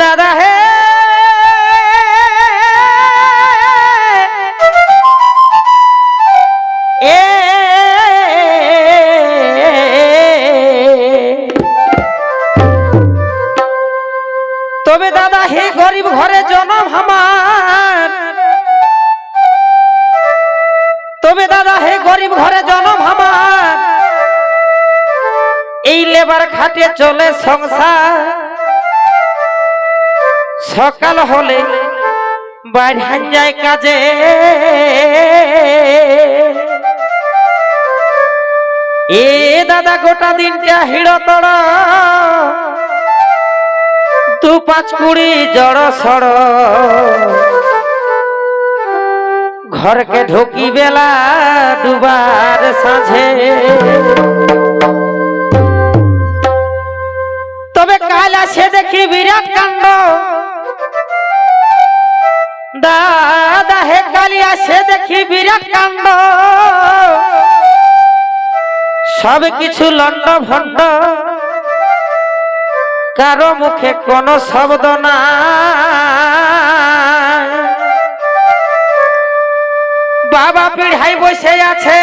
দাদা হে। তবে দাদা হে গরিব ঘরে জনম আমার। তবে দাদা হে গরিব ঘরে জনম আমার। এই লেবার খাটে চলে সংসার। সকাল হলে বাড়ান যায় কাজে। এ দাদা গোটা দিনটা হিড় তড় দু পাঁচ কুড়ি জড় সড়। ঘরকে ঢুকি বেলা দুবার সাঁঝে। তবে কাল আসে দেখি বিরাট কাণ্ড। দাদা, হে কালি আসে দেখি বিরাট কাণ্ড সব কিছু লন্ড ভণ্ড। কারও মুখে কোনো শব্দ না বাবা পিঢ়াই বসে আছে।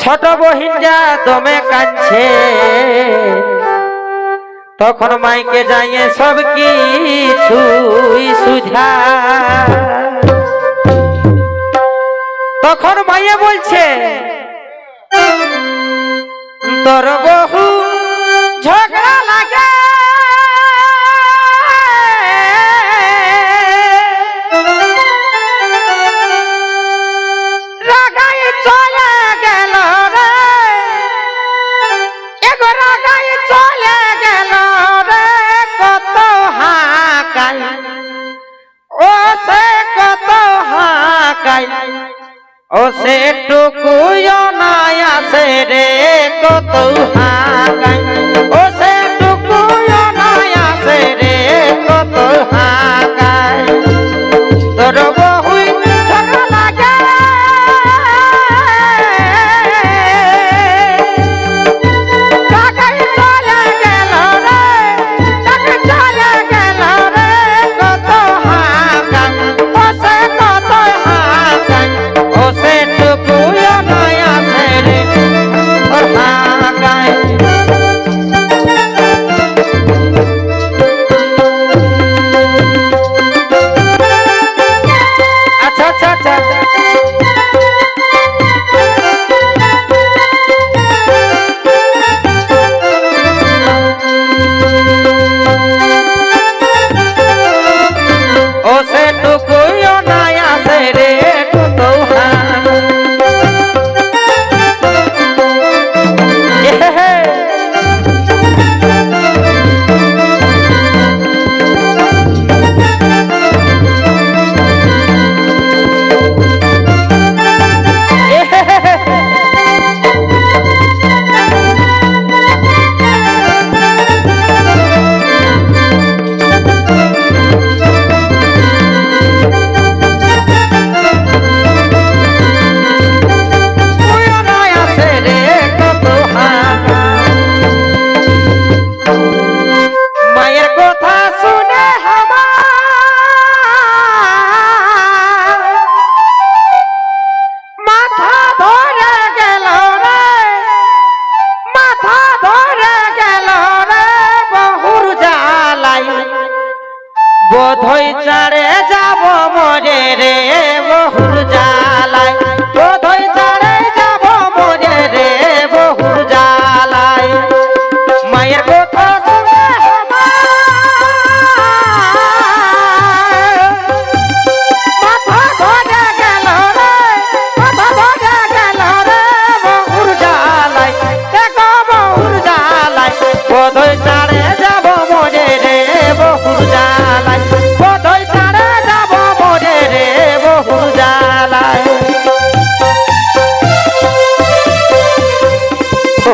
ছোট বহিন যা দমে কাঁদছে। তখন মাইকে যাইয়ে সব কিছুই সুঝা। তখন মাইয়া বলছে তোর বহু ও সে টুকুও নাই আছে রে কত হাকাই Sorry.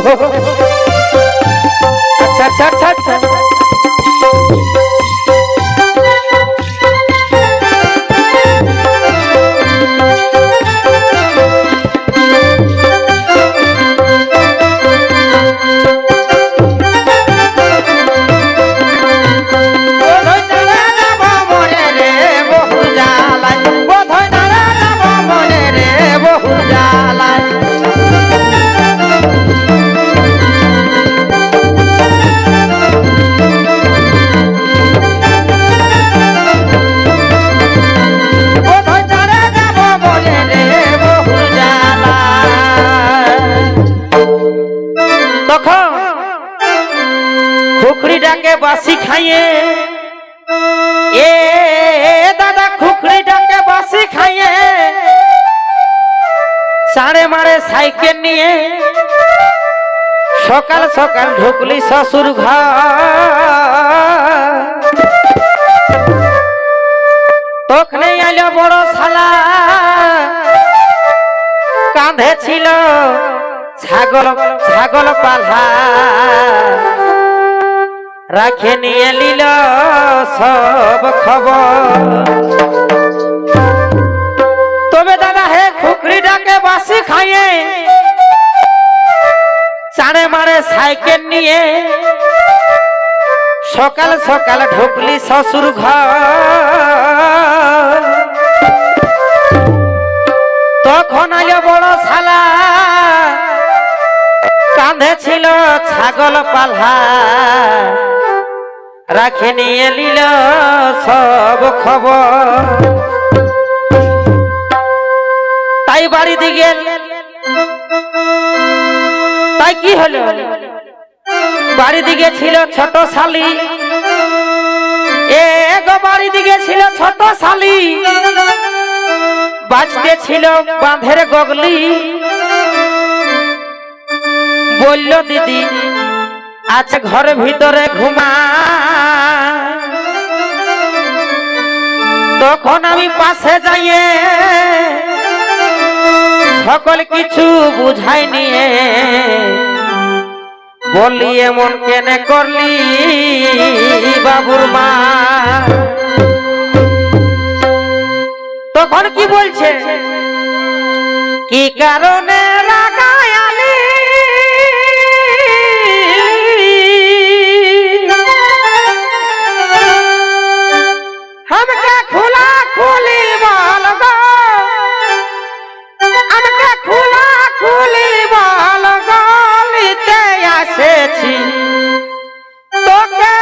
Oh, oh, oh, oh, oh. ডাকে বাসি খাইয়ে। এ দাদা ডাকে বাসি খাইয়ে। সাড়ে মারে সাইকেল নিয়ে। সকাল সকাল ঢুকলি শ্বশুর ঘর। তখনই আইলো বড় শালা। কাঁধে ছিল ছাগল ছাগল পালহা। রাখে নিয়ে নিল সব খবর। তবে দাদা হে খুকরি ডাকে বাসি খাইয়ে, চাড়ে মারে সাইকেল নিয়ে, সকাল সকাল ঢুকলি শ্বশুর ঘর। তখন আইলো বড় শালা, কাঁধে ছিল ছাগল পালহা। রাখে নিয়ে নিল সব খবর। তাই বাড়ি দিকে তাই কি হলো? বাড়ি দিকে ছিল ছোট শালি। এ গো বাড়ি দিকে ছিল ছোট শালি। বাজতে ছিল বাঁধের গগলি। বলল, দিদি, আজ ঘরের ভিতরে ঘুমা তখন আমি পাশে যাইয়ে সকল কিছু বুঝাই নিয়ে বলি, এমন কেনে করলি বাবুর মা? তখন কি বলছে? কি কারণে রাগায়ালি খুলি বল আমাকে খোলা আসেছি। তোকে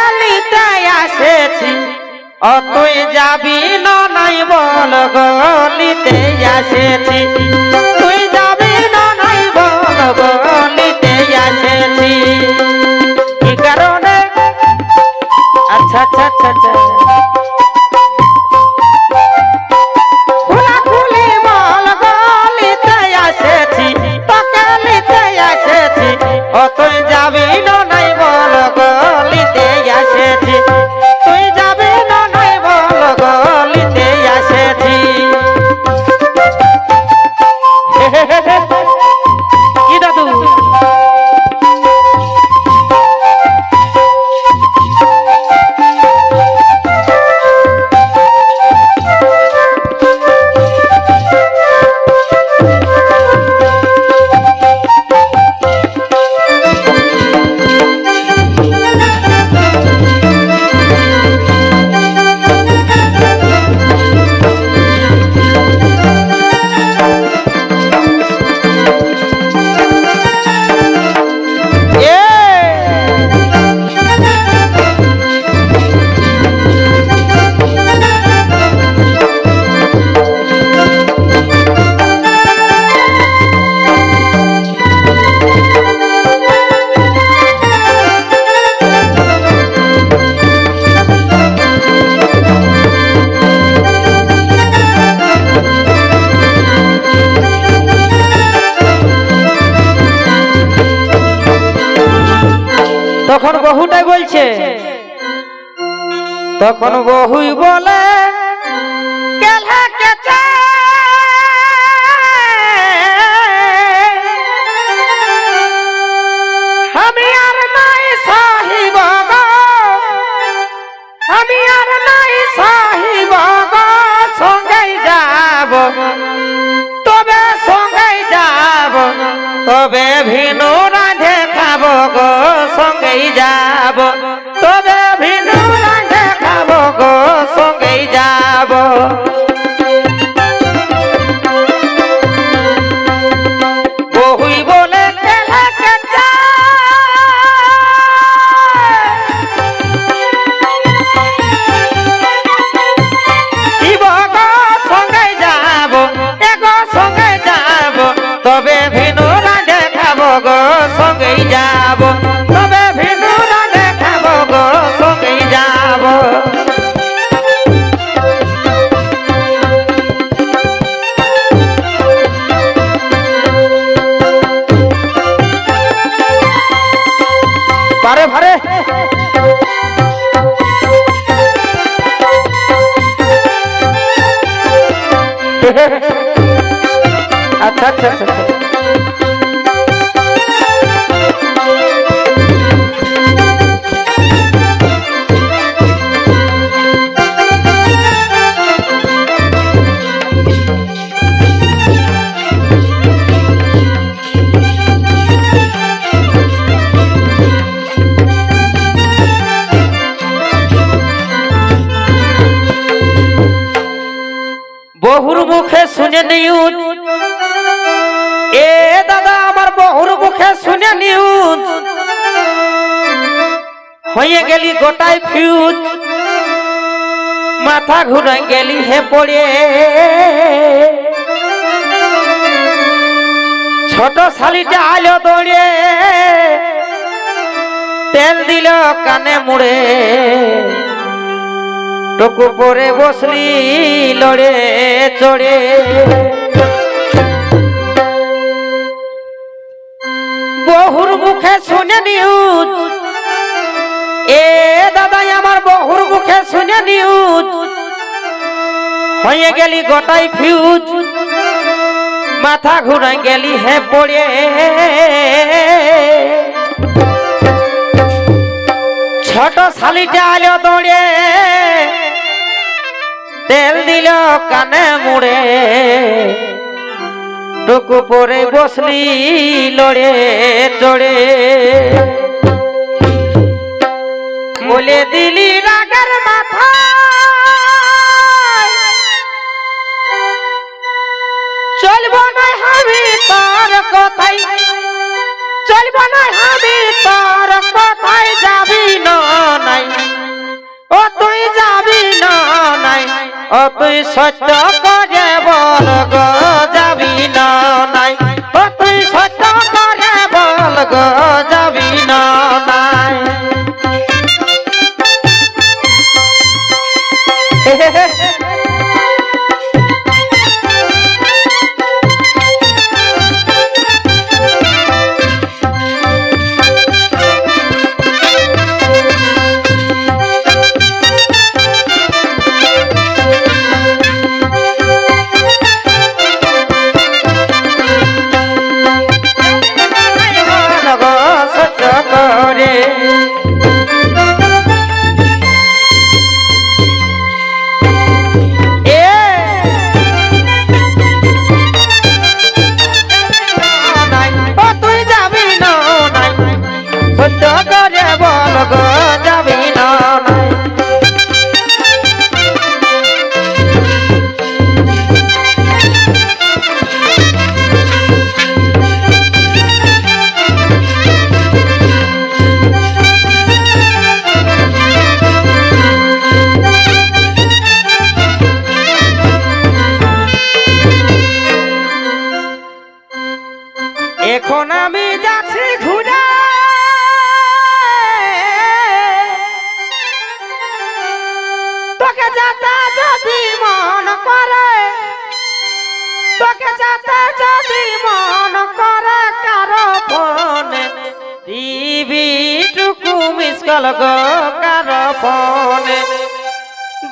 আসেছি। ও তুই যাবি নাই বল গলিতে আসেছি। তুই যাবি নাই বল গলিতে আসেছি। কি কারণে? আচ্ছা আচ্ছা আচ্ছা আচ্ছা। তখন বহুটাই বলছে। তখন বহুই বলে নাই সঙ্গে যাব। তবে সঙ্গে যাব, তবে ভিনু রাধে খাব গো। সঙ্গেই যাব। শুনে নিউজ এ দাদা, আমার বহুর মুখে শুনে নিউজ হয়ে গেলি গোটাই ফিউজ। মাথা ঘুরে গেলি হে পড়ে। ছোট শালিটা আলো দৌড়ে। তেল দিল কানে মুড়ে। টুকু পরে বসলি লড়ে চড়ে। বহুর মুখে শুনে নিউজ এ দাদাই আমার বহুর মুখে শুনে নিউজ হয়ে গেলি গোটাই ফিউজ, মাথা ঘুরাই গেলি হে পড়ে। ছোট শালিটা আলো দৌড়ে তেল দিল কানে মুড়ে। টুকু পরে বসলি লড়ে চড়ে। বলে দিলি রাগের মাথা। চলব না আমি তার কথাই। চলব না আমি তার কথাই যাবি না নাই। ও তুই যাবি না নাই। ও তুই সত্য করে বল গো তোকে যাতে যদি মন করে কারও ফোনে দিবি টুকু মিস কল গো কারও ফোনে।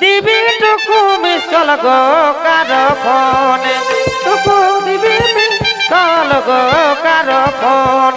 দিবি টুকু মিস কল গো কারও ফোনে। টুকু দিবি মিস কল গো কারও ফোনে।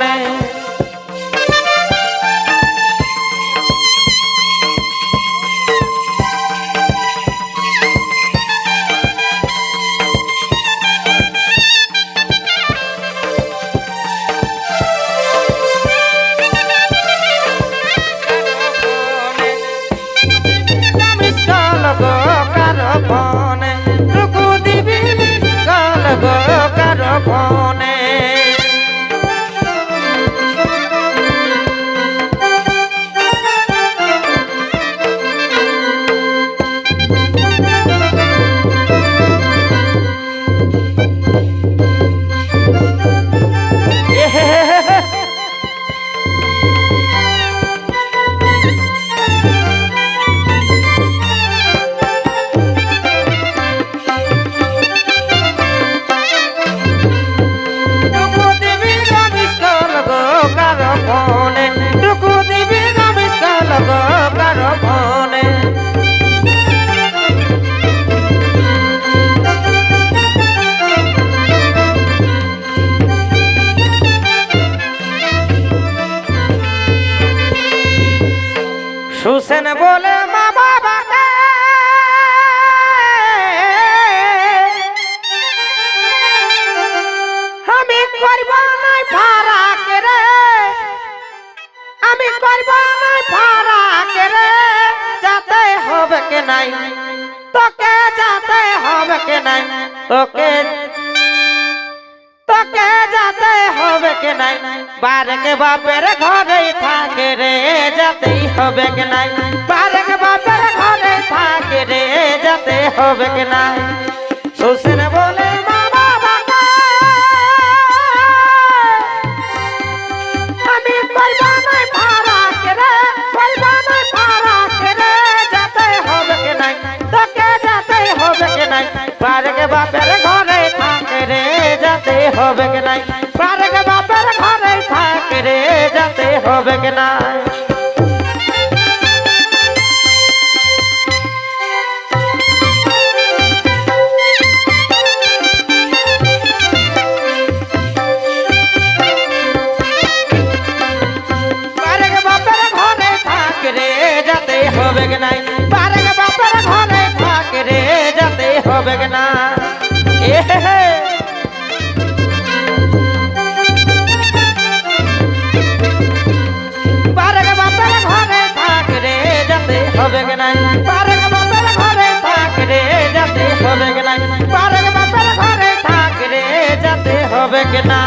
তোকে তোকে যাতে হবে কে নাই? বারকে বাপের ঘরে থাকে রে যাতেই হবে কে নাই? বারকে বাপের ঘরে থাকে রে, যাতে হবে কে নাই? সুসেন যাতে হবে কে নাই? বারকে বাপের ঘরে থাকে রে, যাতে হবে কে নাই? হবে নাই? বারেক বাপের ঘরে থাক রে, যাতে হবে না এ হে। হবে নাই। বারেক বাপের ঘরে। থাক রে যাতে হবে নাই। বারেক বাপের ঘরে। থাক রে যাতে হবে না